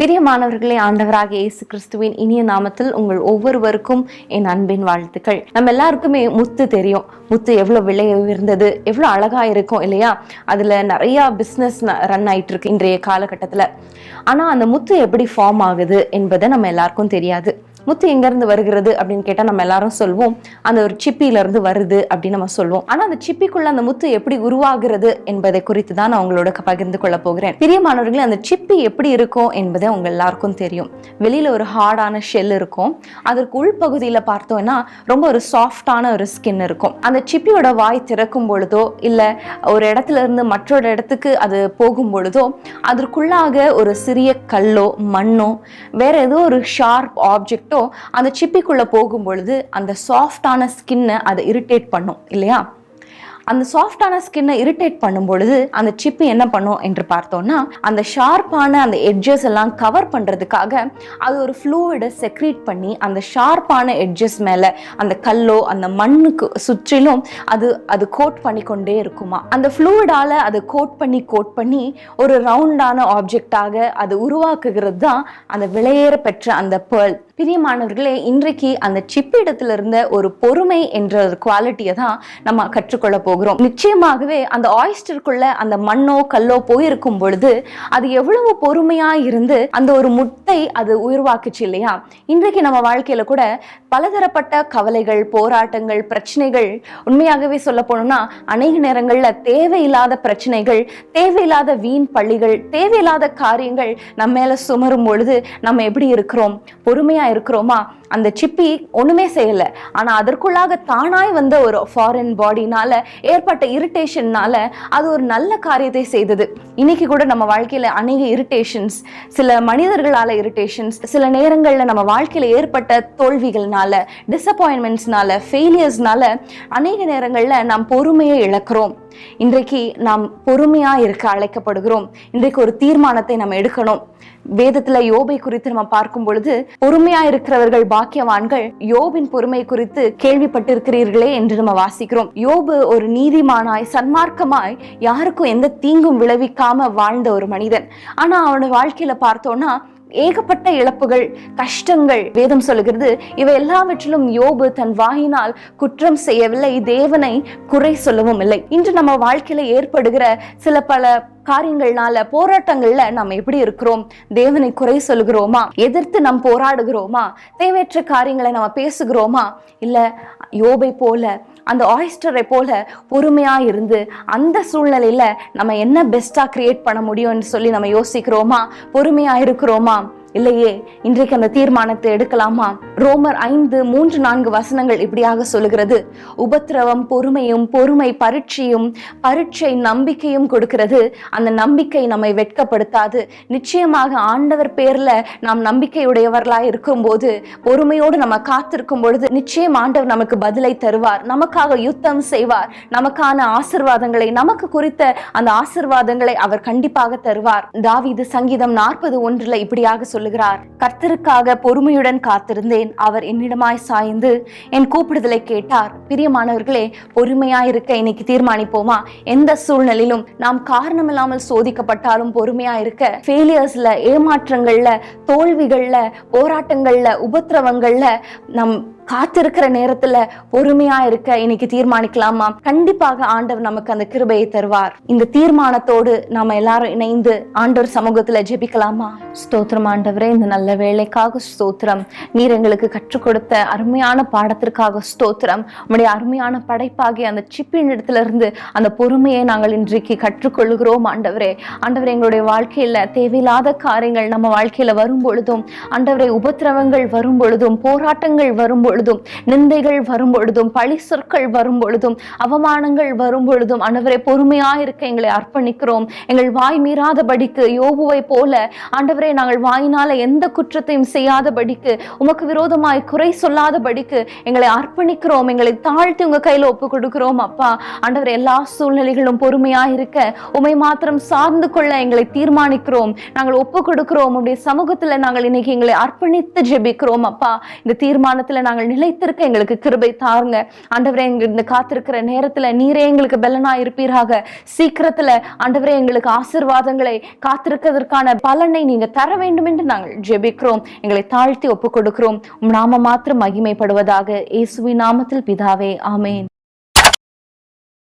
பிரியமானவர்களே ஆண்டவராக இயேசு கிறிஸ்துவின் இனிய நாமத்தில் உங்கள் ஒவ்வொருவருக்கும் என் அன்பின் வாழ்த்துக்கள். நம்ம எல்லாருக்குமே முத்து தெரியும். முத்து எவ்வளோ விலை உயர்ந்தது எவ்வளோ அழகாக இருக்கும் இல்லையா? அதில் நிறையா பிஸ்னஸ் ரன் ஆகிட்டு இருக்கு இன்றைய காலகட்டத்தில். ஆனால் அந்த முத்து எப்படி ஃபார்ம் ஆகுது என்பதை நம்ம எல்லாருக்கும் தெரியாது. முத்து எங்கேருந்து வருகிறது அப்படின்னு கேட்டால் நம்ம எல்லாரும் சொல்வோம். அந்த ஒரு சிப்பில வருது அப்படின்னு நம்ம சொல்வோம். ஆனால் அந்த சிப்பிக்குள்ள அந்த முத்து எப்படி உருவாகிறது என்பதை குறித்து தான் நான் உங்களோட பகிர்ந்து கொள்ள போகிறேன். பிரியமானவர்களே அந்த சிப்பி எப்படி இருக்கும் என்பதை உங்க எல்லாருக்கும் தெரியும். வெளியில் ஒரு ஹார்டான ஷெல் இருக்கும். அதற்கு உள்பகுதியில் பார்த்தோம்னா ரொம்ப ஒரு சாஃப்டான ஒரு ஸ்கின் இருக்கும். அந்த சிப்பியோட வாய் திறக்கும் பொழுதோ இல்லை ஒரு இடத்துல இருந்து மற்றொரு இடத்துக்கு அது போகும் பொழுதோ அதற்குள்ளாக ஒரு சிறிய கல்லோ மண்ணோ வேற ஏதோ ஒரு ஷார்ப் ஆப்ஜெக்டோ அந்த சிப்பிக்குள்ளே போகும் பொழுது அந்த சாஃப்டான ஸ்கின்னை அதை இரிட்டேட் பண்ணும் இல்லையா? அந்த சாஃப்டான ஸ்கின்னை இரிட்டேட் பண்ணும் பொழுது அந்த சிப்பு என்ன பண்ணும் என்று பார்த்தோம்னா அந்த ஷார்ப்பான அந்த எட்ஜஸ் எல்லாம் கவர் பண்ணுறதுக்காக அது ஒரு ஃப்ளூவிடை செக்ரீட் பண்ணி அந்த ஷார்ப்பான எட்ஜஸ் மேலே அந்த கல்லோ அந்த மண்ணுக்கு சுற்றிலும் அது அது கோட் பண்ணி கொண்டே இருக்குமா? அந்த ஃப்ளூவிடால அது கோட் பண்ணி கோட் பண்ணி ஒரு ரவுண்டான ஆப்ஜெக்டாக அது உருவாக்குகிறது தான் அந்த விலையேற பெற்ற அந்த பேர்ல் பிரியமானவர்களே இன்றைக்கு அந்த சிப்பிடத்துல இருந்த ஒரு பொறுமை என்ற ஒரு குவாலிட்டியை தான் நம்ம கற்றுக்கொள்ள போகிறோம். நிச்சயமாகவே அந்த ஆயிஸ்டருக்குள்ள அந்த மண்ணோ கல்லோ போயிருக்கும் பொழுது அது எவ்வளவு பொறுமையா இருந்து அந்த ஒரு முட்டை அது உருவாக்குச்சு இல்லையா? இன்றைக்கு நம்ம வாழ்க்கையில கூட பலதரப்பட்ட கவலைகள் போராட்டங்கள் பிரச்சனைகள் உண்மையாகவே சொல்ல போனோம்னா அநேக நேரங்களில் தேவையில்லாத பிரச்சனைகள் தேவையில்லாத வீண் பள்ளிகள் தேவையில்லாத காரியங்கள் நம்ம மேல சுமரும் பொழுது நம்ம எப்படி இருக்கிறோம்? பொறுமையா இருக்கிறோமா? அந்த சிப்பி ஒண்ணுமே செய்யல. ஆனா அதற்குள்ளாக தானாய் வந்த ஒரு ஃபாரின் பாடினால ஏற்பட்ட இரிட்டேஷன்னால அது ஒரு நல்ல காரியத்தை செய்தது. இன்னைக்கு கூட நம்ம வாழ்க்கையில அநேக இரிட்டேஷன்ஸ் சில மனிதர்களால இரிட்டேஷன்ஸ் சில நேரங்கள்ல நம்ம வாழ்க்கையில ஏற்பட்ட தோல்விகள்னால டிசப்பாயின்மெண்ட்ஸ்னால ஃபெயிலியர்ஸ்னால அநேக நேரங்கள்ல நாம் பொறுமையை இழக்கிறோம். இன்றைக்கு நாம் பொறுமையா இருக்க அழைக்கப்படுகிறோம். இன்றைக்கு ஒரு தீர்மானத்தை நம்ம எடுக்கணும். வேதத்துல யோபை குறித்து நம்ம பார்க்கும் பொழுது பொறுமையா இருக்கிறவர்கள் பாக்கியவான்கள் யோபின் பொறுமை குறித்து கேள்விப்பட்டிருக்கிறீர்களே என்று நம்ம வாசிக்கிறோம். யோபு ஒரு நீதிமானாய் சன்மார்க்கமாய் யாருக்கும் எந்த தீங்கும் விளைவிக்காம வாழ்ந்த ஒரு மனிதன். ஆனா அவனோட வாழ்க்கையில பார்த்தோம்னா ஏகப்பட்ட இழப்புகள் கஷ்டங்கள் வேதம் சொல்லுகிறது. இவை எல்லாவற்றிலும் யோபு தன் வாயினால் குற்றம் செய்யவில்லை. தேவனை குறை சொல்லவும் இல்லை. இன்று நம்ம வாழ்க்கையில ஏற்படுகிற சில பல காரியங்கள்னால போராட்டங்கள்ல நம்ம எப்படி இருக்கிறோம்? தேவனை குறை சொல்லுகிறோமா? எதிர்த்து நாம் போராடுகிறோமா? தேவையற்ற காரியங்களை நம்ம பேசுகிறோமா? இல்ல யோபை போல அந்த ஆயிஸ்டரை போல பொறுமையாக இருந்து அந்த சூழ்நிலையில் நம்ம என்ன பெஸ்ட்டாக க்ரியேட் பண்ண முடியும்னு சொல்லி நம்ம யோசிக்கிறோமா? பொறுமையாக இருக்கிறோமா? இல்லையே இன்றைக்கு அந்த தீர்மானத்தை எடுக்கலாமா? ரோமர் ஐந்து மூன்று நான்கு வசனங்கள் இப்படியாக சொல்லுகிறது. உபத்திரவம் பொறுமையும் பொறுமை பரீட்சையும் பரீட்சை நம்பிக்கையும் கொடுக்கிறது. அந்த நம்பிக்கை நம்மை வெட்கப்படுத்தாது. நிச்சயமாக ஆண்டவர் பேர்ல நாம் நம்பிக்கையுடையவர்களாய் இருக்கும்போது பொறுமையோடு நம்ம காத்திருக்கும் பொழுது நிச்சயம் ஆண்டவர் நமக்கு பதிலை தருவார். நமக்காக யுத்தம் செய்வார். நமக்கான ஆசிர்வாதங்களை நமக்கு குறித்த அந்த ஆசிர்வாதங்களை அவர் கண்டிப்பாக தருவார். தாவிது சங்கீதம் நாற்பது ஒன்றுல இப்படியாக சொல்ல சொல்லுகிறார் கர்த்தருக்காக பொறுமையுடன் காத்திருந்தேன். அவர் என்னிடமாய் சாய்ந்து என் கூப்பிடுதலை கேட்டார். பிரியமானவர்களே பொறுமையாய் இருக்க இன்னைக்கு தீர்மானிப்போமா? எந்த சூழ்நிலையிலும் நாம் காரணமில்லாமல் சோதிக்கப்பட்டாலும் பொறுமையா இருக்க ஃபெயிலியர்ஸ்ல ஏமாற்றங்கள்ல தோல்விகள்ல போராட்டங்கள்ல உபத்திரவங்கள்ல நம் காத்திருக்கிற நேரத்துல பொறுமையா இருக்க இன்னைக்கு தீர்மானிக்கலாமா? கண்டிப்பாக ஆண்டவர் நமக்கு அந்த கிருபையை தருவார். இந்த தீர்மானத்தோடு நாம எல்லாரும் இணைந்து ஆண்டவர் சமூகத்துல ஜெபிக்கலாமா? ஸ்தோத்திரம் ஆண்டவரே இந்த நல்ல வேலைக்காக ஸ்தோத்திரம். நீர் எங்களுக்கு கற்றுக் கொடுத்த அருமையான பாடத்திற்காக ஸ்தோத்திரம். உடைய அருமையான படைப்பாகிய அந்த சிப்பின் இடத்துல இருந்து அந்த பொறுமையை நாங்கள் இன்றைக்கு கற்றுக்கொள்கிறோம் ஆண்டவரே. ஆண்டவரே எங்களுடைய வாழ்க்கையில தேவையில்லாத காரியங்கள் நம்ம வாழ்க்கையில வரும் பொழுதும் ஆண்டவரை உபத்திரவங்கள் வரும் பொழுதும் போராட்டங்கள் வரும் பொழுதும் நிந்தைகள் வரும் பொழுதும் பழி சொற்கள் வரும் பொழுதும் அவமானங்கள் வரும் பொழுதும் பொறுமையா இருக்க எங்களை அர்ப்பணிக்கிறோம். எங்கள் வாய் மீறாதபடிக்கு யோபுவை போல ஆண்டவரை நாங்கள் வாயினால எந்த குற்றத்தையும் செய்யாதபடிக்கு உமக்கு விரோதமாய் குறை சொல்லாதபடிக்கு எங்களை அர்ப்பணிக்கிறோம். எங்களை தாழ்த்தி உங்க கையில ஒப்பு கொடுக்கிறோம் அப்பா. ஆண்டவர் எல்லா சூழ்நிலைகளும் பொறுமையா இருக்க உமை மாத்திரம் சார்ந்து கொள்ள எங்களை தீர்மானிக்கிறோம். நாங்கள் ஒப்பு கொடுக்கிறோம் உடைய சமூகத்துல நாங்கள் இன்னைக்கு எங்களை அர்ப்பணித்து ஜெபிக்கிறோம் அப்பா. இந்த தீர்மானத்துல நாங்கள் நாங்கள் நிலைத்திருக்க எங்களுக்கு கிருபை தாருங்க. ஆண்டவரே எங்க இந்த காத்திருக்கிற நேரத்துல நீரே எங்களுக்கு பலனா இருப்பீராக சீக்கிரத்துல ஆண்டவரே எங்களுக்கு ஆசிர்வாதங்களை காத்திருக்கிறதுக்கான பலனை நீங்க தர வேண்டும் என்று நாங்கள் ஜெபிக்கிறோம். எங்களை தாழ்த்தி ஒப்புக் கொடுக்கிறோம் நாம மாத்திரம் மகிமைப்படுவதாக இயேசுவின் நாமத்தில் பிதாவே ஆமேன்.